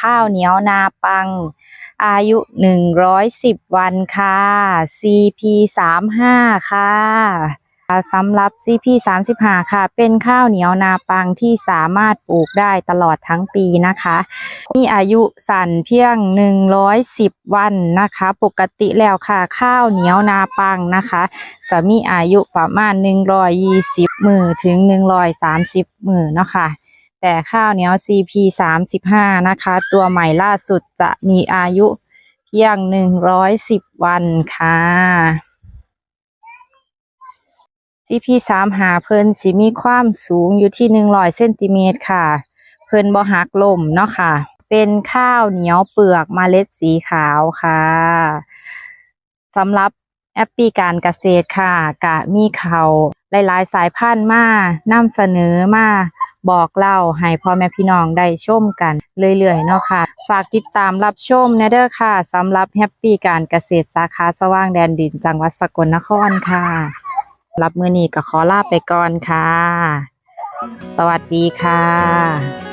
ข้าวเหนียวนาปัง อายุ 110 วันค่ะ CP 35ค่ะสำหรับ CP 35ค่ะ เป็นข้าวเหนียวนาปังที่สามารถปลูกได้ตลอดทั้งปีนะคะ มีอายุสั้นเพียง 110 วันนะคะ ปกติแล้วค่ะ ข้าวเหนียวนาปังนะคะ จะมีอายุประมาณ 120 มือถึง 130 มือเนาะค่ะ แต่ข้าวเหนียว CP 35นะคะ ตัวใหม่ล่าสุดจะมีอายุเพียง110วันค่ะ CP 35เพิ่นสิมีความสูงอยู่ที่100เซนติเมตรค่ะ เพิ่นบ่หักลมเนาะค่ะ เป็นข้าวเหนียวเปลือกเมล็ดสีขาวค่ะสำหรับแอปปีการเกษตรค่ะ กะมีเขาหลายๆ สายพันธุ์มานำเสนอมา บอกเล่าให้พ่อแม่พี่น้องได้ชมกันเรื่อยๆเนาะค่ะ ฝากติดตามรับชมแนะเด้อค่ะสำหรับแฮปปี้การเกษตรสาขาสว่างแดนดินจังหวัดสกลนครค่ะ รับมือนี้ก็ขอลาไปก่อนค่ะ สวัสดีค่ะ